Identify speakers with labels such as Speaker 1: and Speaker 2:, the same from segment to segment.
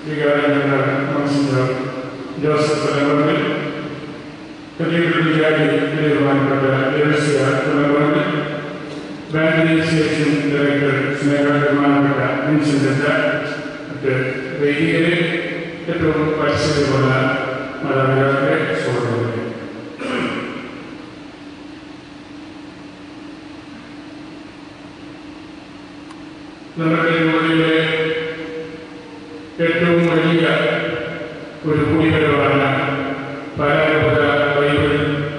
Speaker 1: digarannya manusia jasa penerbangan ketika menjadi dewan pada Indonesia penerbangan Banding Section Director Senegara Dewan pada Indonesia ada begini itu pasti bola malam hari sore Nomor lima ഏറ്റവും വലിയ ഒരു കൂടിവരവാണ് പരാഗത Bible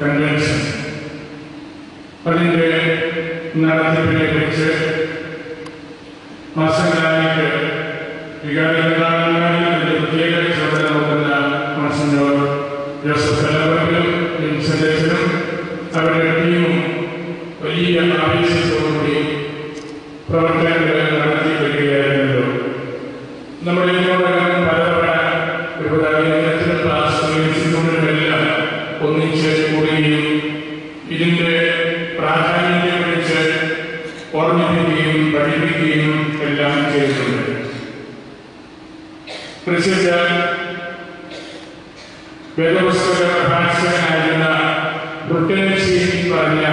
Speaker 1: convention. അതിന്റെ നടത്തിപ്പിനെ കുറിച്ച് പ്രസിദ്ധ വേദപുസ്തക പ്രഭാഷകനായിരുന്ന ബ്രിട്ടനശ്ശേരി പറഞ്ഞ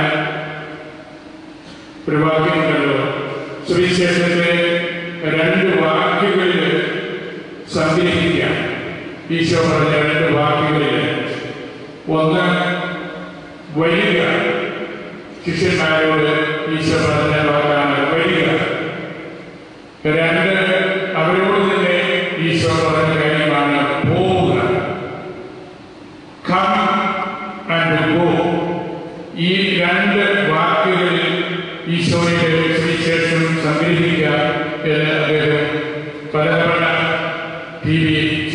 Speaker 1: ഒരു വാക്യമുണ്ടല്ലോ സുവിശേഷത്തെ രണ്ട് വാക്കുകളിൽ സംഗ്രഹിക്കാം ഈശോ പറഞ്ഞ രണ്ട് വാക്കുകളിൽ ഒന്ന് വരിക ശിഷ്യന്മാരോട് ഈശോ പറഞ്ഞ വാക്കാണ് വരിക രണ്ട്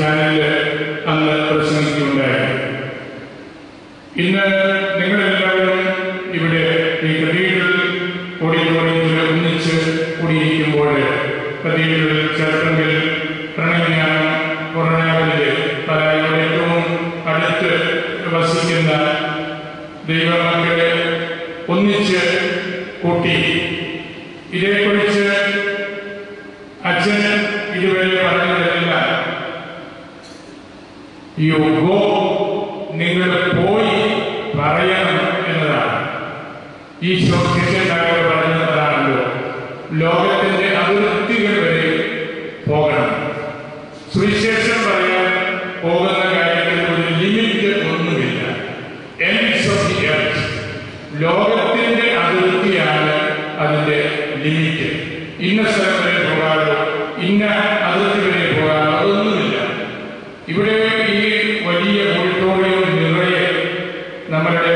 Speaker 1: ചാനലിൽ അന്ന് പ്രസംഗിക്കുകയുണ്ടായി. ഇന്ന് നിങ്ങളെല്ലാവരും ഇവിടെ ഈ കഥീഡ്രൽ ഓഡിറ്റോറിയത്തിൽ ഒന്നിച്ച് കൂടിയിരിക്കുമ്പോൾ കഥീഡ്രൽ ചേർക്കെങ്കിൽ പ്രണയജ്ഞാനം കൊറോണയിലെ പലരുടെ ഏറ്റവും അടുത്ത് വസിക്കുന്ന ദൈവമക്കളെ ഒന്നിച്ച് കൂട്ടി. ഇതേക്കുറിച്ച് യു ഗോ നിങ്ങൾ പോയി പറയണം എന്നതാണ്. ഈ ശിഷ്യന്മാരോട് പറഞ്ഞതാണല്ലോ ലോകത്തിന്റെ ഇവിടെ ഈ വലിയ ഓഡിറ്റോറിയം നിറയെ നമ്മളുടെ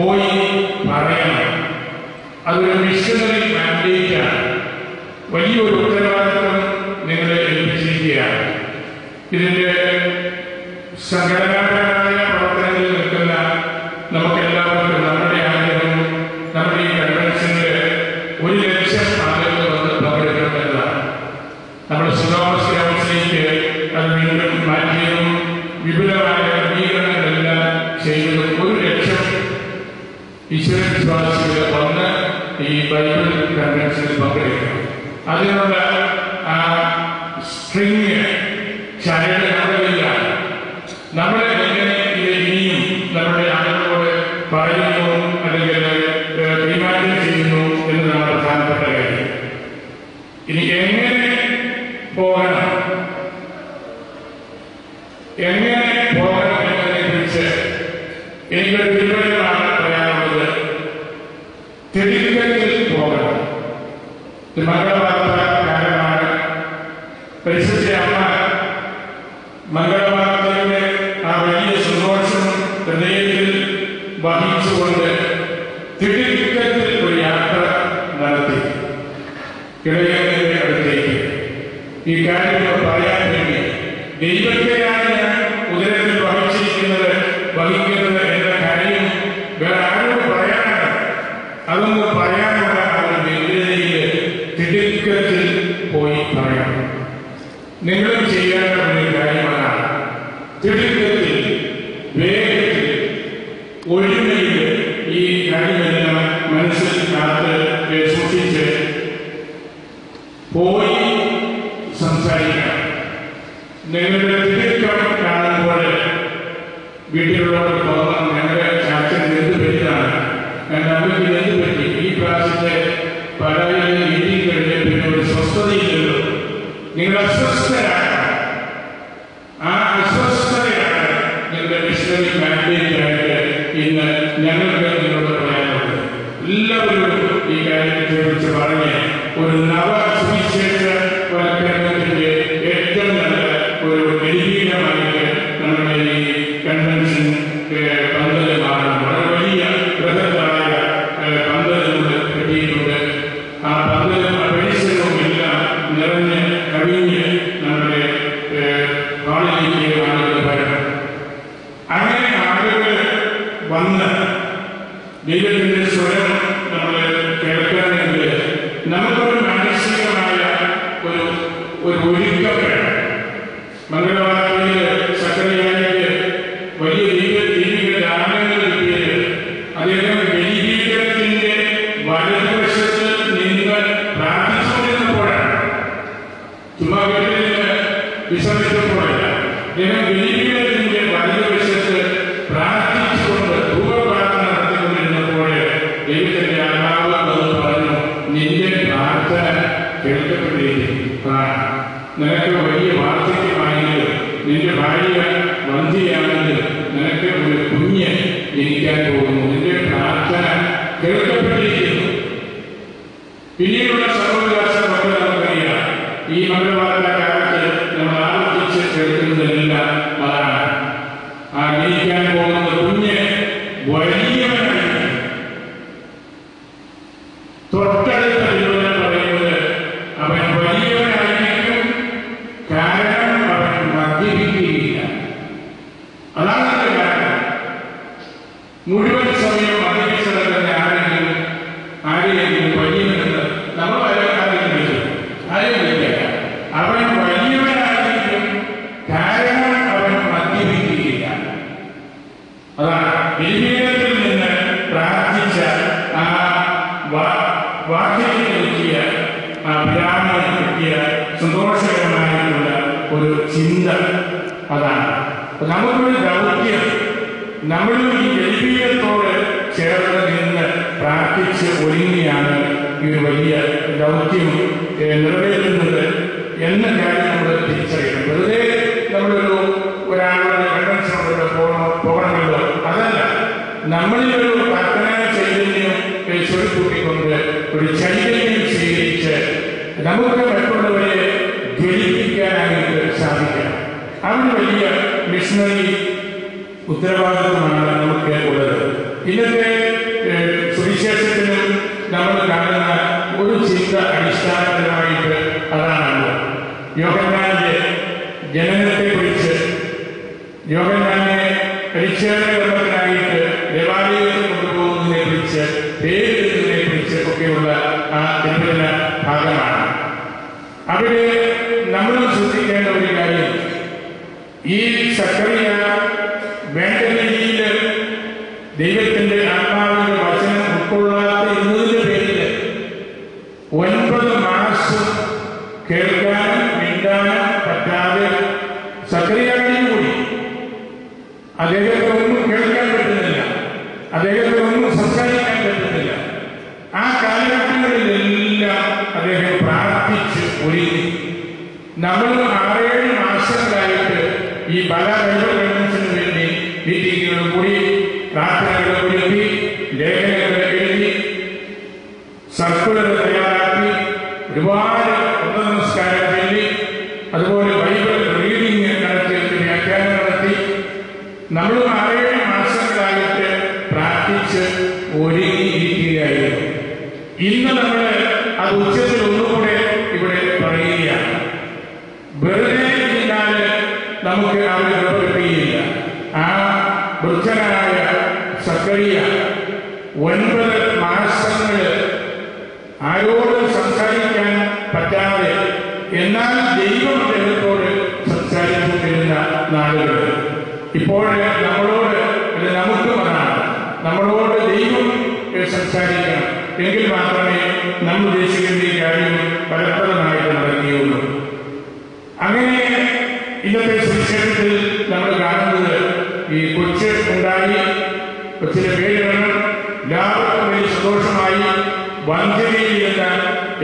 Speaker 1: പോയി പറയണം. അതൊരു മിഷനറി മാൻഡേറ്റാണ് വലിയൊരു ഉത്തരവാദിത്വം നിങ്ങളെ ലഭിച്ചിരിക്കുകയാണ് ഇതിന്റെ സംഘടനാപരമായ പ്രവർത്തനങ്ങളിൽ നിൽക്കുന്ന നമുക്കെല്ലാവർക്കും നമ്മുടെ ആഗ്രഹം നമ്മുടെ ഈ കൺവെൻഷനിൽ ഒരു ലക്ഷം ആളുകൾ വന്ന് പങ്കെടുക്കണമെന്നതാണ് നമ്മുടെ സുഖാവസ്ഥയിലേക്ക് അത് വീണ്ടും മാറ്റിയതും വിപുലമായ ക്രമീകരണങ്ങളെല്ലാം ചെയ്തതും ഒരു ഈശ്വര വിശ്വാസികൾ വന്ന് ഈ ബൈബിൾ കൺവെൻഷനിൽ പങ്കെടുക്കണം അതിനുള്ള സ്ട്രിങ് ചരട് എനിക്കൊരു തീരുമാനമാണ് പറയാനുള്ളത് തിരുക്കത്തിൽ പോകണം. ഇത് But I കമ്മിറ്റിയിൽ ഈ പ്രാവശ്യത്തെ പരാതിയിലെ മീറ്റിംഗ് ഒരു സ്വസ്ഥതയില്ലല്ലോ. നിങ്ങൾ അസ്വസ്ഥരാണ്. ആ അസ്വസ്ഥതയാണ് നിങ്ങളുടെ മിഷനറി മാൻഡേറ്റ് ആയിട്ട് ഇന്ന് ഞങ്ങൾക്ക് നിങ്ങളോട് പറയാനുള്ളത്. എല്ലാവരും ഈ കാര്യത്തെക്കുറിച്ച് പറഞ്ഞ് ഒരു ഒറ്റപ്പെട്ടിരിക്കുന്നു പിന്നീടുള്ള സർവകലാശാല മക്കളെ നമുക്കറിയാം ഈ മകരവാദ കാലത്ത് നമ്മൾ ആവർത്തിച്ച് കേൾക്കുന്നതെല്ലാം അതാണ്. ആ കൂടിയാണ് ഈ ഒരു വലിയ ദൗത്യം നിറവേറ്റുന്നത് എന്ന കാര്യം നമ്മൾ തിരിച്ചറിയണം. വെറുതെ നമ്മളൊരു ഒരാളുടെ കണ്ടൻസിനോട് പോകണം പോകണമല്ലോ. അതല്ല നമ്മളിലൊരു കൽപ്പന ചൈതന്യം ചൊല്ലിക്കൂട്ടിക്കൊണ്ട് ഒരു ചൈതന്യം സ്വീകരിച്ച് നമുക്ക് മറ്റുള്ളവരെ ജ്വലിപ്പിക്കാനായിട്ട് സാധിക്കണം അവന് വലിയ മിഷണറി ഉത്തരവാദിത്വമാണ് നമുക്ക് ഉള്ളത്. ഇന്നത്തെ വിശുദ്ധ അടിസ്ഥാനപരമായിട്ട് അതാണല്ലോ. യോഗന്നാന്റെ ജനനത്തെക്കുറിച്ച് യോഗന്നാനെ പരിച്ഛേദന ഒൻപത് മാസം കേൾക്കാനും മിണ്ടാനും പറ്റാതെ സക്രിയ എന്നാൽ ദൈവം അദ്ദേഹത്തോട് സംസാരിച്ചു വരുന്ന നാടുകൾ ഇപ്പോഴെ നമ്മളോട് നമുക്ക് പറയാം നമ്മളോട് ദൈവം സംസാരിക്കണം. എങ്കിൽ മാത്രമേ നമ്മൾ ഉദ്ദേശിക്കുന്ന ഈ കാര്യം ഫലപ്രദമായിട്ട് നടക്കുകയുള്ളൂ. അങ്ങനെ ഇന്നത്തെ സംശയത്തിൽ നമ്മൾ കാണുന്നത് ഈ കൊച്ച് ഉണ്ടായി കൊച്ചിന്റെ പേരിടണം എല്ലാവർക്കും സന്തോഷമായി വഞ്ചനയിൽ എന്ന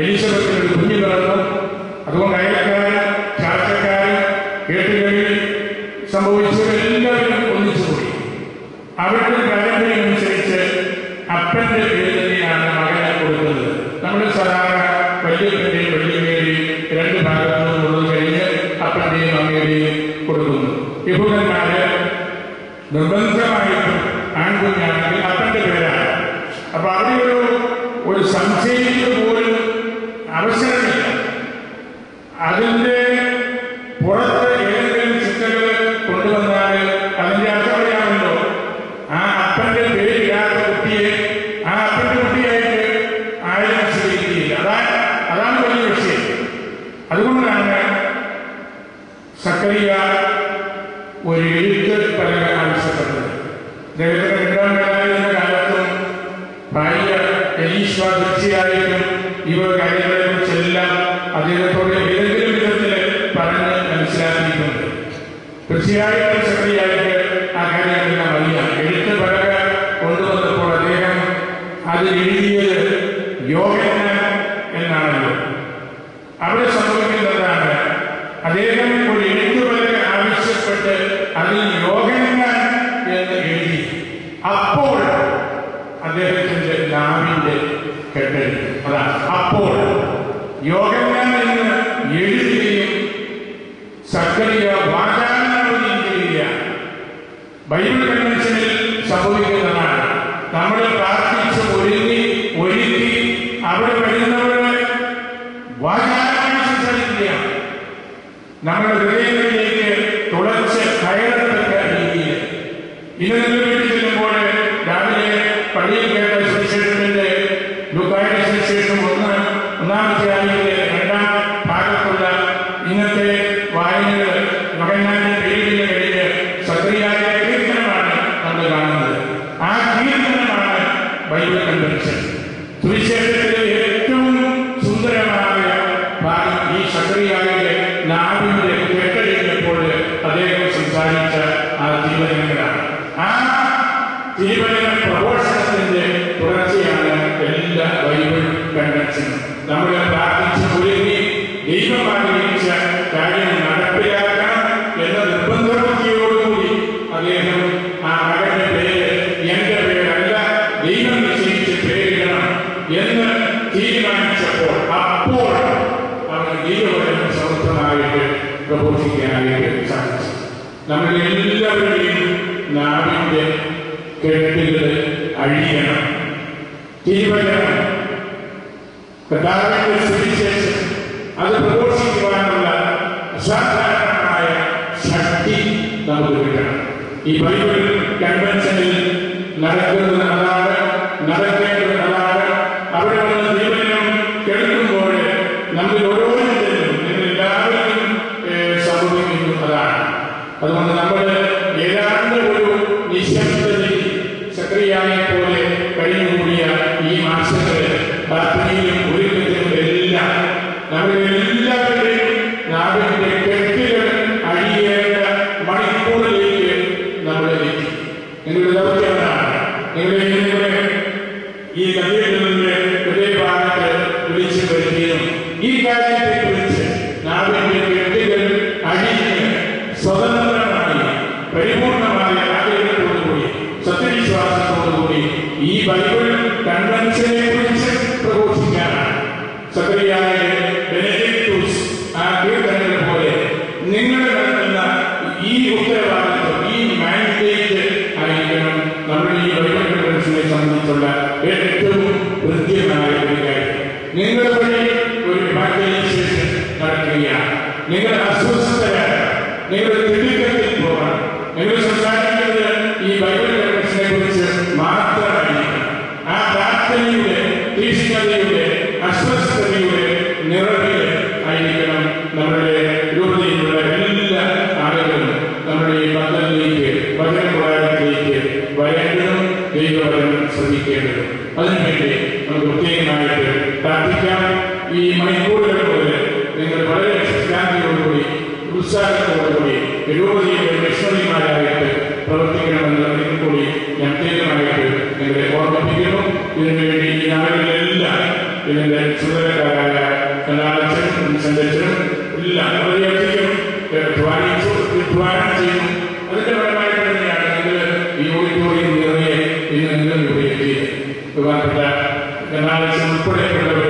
Speaker 1: എലിസബത്തിന് ഒരു കുഞ്ഞു അതുകൊണ്ടായി അതിന്റെ തീർച്ചയായിട്ടും സെക്രട്ടറിയായിട്ട് ആ കാര്യം എല്ലാം അറിയാം എഴുത്ത് പലക കൊണ്ടുവന്നപ്പോൾ അദ്ദേഹം അത് എഴുതിയത് യോഗ ബൈബിൾ കൺവെൻഷനിൽ സംഭവിക്കുന്നതാണ്. നമ്മൾ പ്രാർത്ഥിച്ച് ഒരുങ്ങി ഒരുക്കി അവിടെ വരുന്നവരുടെ വാചാരമായി സംസാരിക്കുകയാണ്. നമ്മുടെ ഹൃദയങ്ങളിലേക്ക് തുളച്ച് കയറത്തക്ക രീതിയിൽ. രാവിലെ പള്ളിയിൽ ഒന്നാമത്തെ രണ്ടാം ഭാഗത്തുള്ള ഇന്നത്തെ വായനകൾ മകനാട് അസാധാരണമായ ശക്തി നമുക്ക് കിട്ടണം. ഈ ബൈബിൾ കൺവെൻഷനിൽ നടക്കുന്നത് അതാണ് നടക്കേണ്ട ഉത്തരവാദിത്വം ഈ മാൻഡേറ്റ് ആയിരിക്കണം നമ്മൾ ഈ ബൈബിൾ സംബന്ധിച്ചുള്ള ഏറ്റവും ഈ മണിക്കൂറുകൾ നിങ്ങൾ വളരെ ശാന്തിയോടുകൂടി ഉത്സാഹത്തോടുകൂടി രൂപതയുടെ ലക്ഷ്മണിമാരായിട്ട് പ്രവർത്തിക്കണമെന്ന് ഇതിൽ കൂടി ഞാൻ തീരുമാനമായിട്ട് നിങ്ങളെ ഓർമ്മിപ്പിക്കുന്നു. ഇതിനുവേണ്ടി ഈ നാടുകളിലെല്ലാം ഇതിന്റെ ചുമതലക്കാരായ കലാലച്ചനും സന്ദർശനം എല്ലാം വളരെയധികം ധ്വാനിച്ചു ധ്വാനം ചെയ്യുന്നു അതിന്റെ പരമായിട്ട് തന്നെയാണ് നിങ്ങൾ ഈ ഓഡിറ്റോറിയം നിറയെ ഇന്ന് നിങ്ങൾ ഉപയോഗിക്കുക ബഹുമാനപ്പെട്ട കലാലച്ചൻ ഉൾപ്പെടെയുള്ളവർ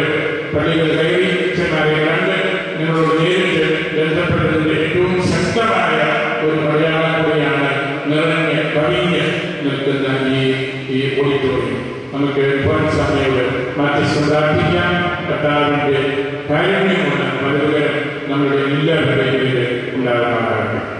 Speaker 1: പള്ളികൾ കയറി ചെന്നാരെ കണ്ട് നിങ്ങളോട് നേരിട്ട് ബന്ധപ്പെട്ടതിന്റെ ഏറ്റവും ശക്തമായ ഒരു മലയാളം കൂടിയാണ് നിറഞ്ഞ് കവിഞ്ഞ് നിൽക്കുന്ന ഈ ഈ ഓഡിറ്റോറിയം നമുക്ക് ഒരുപാട് സമയത്ത് മാറ്റി ശ്രദ്ധാർത്ഥിക്കാം കർത്താവിന്റെ കാരുണ്യമാണ് മധുരം നമ്മുടെ എല്ലാവരുടെയും ഉണ്ടാകാറുണ്ട്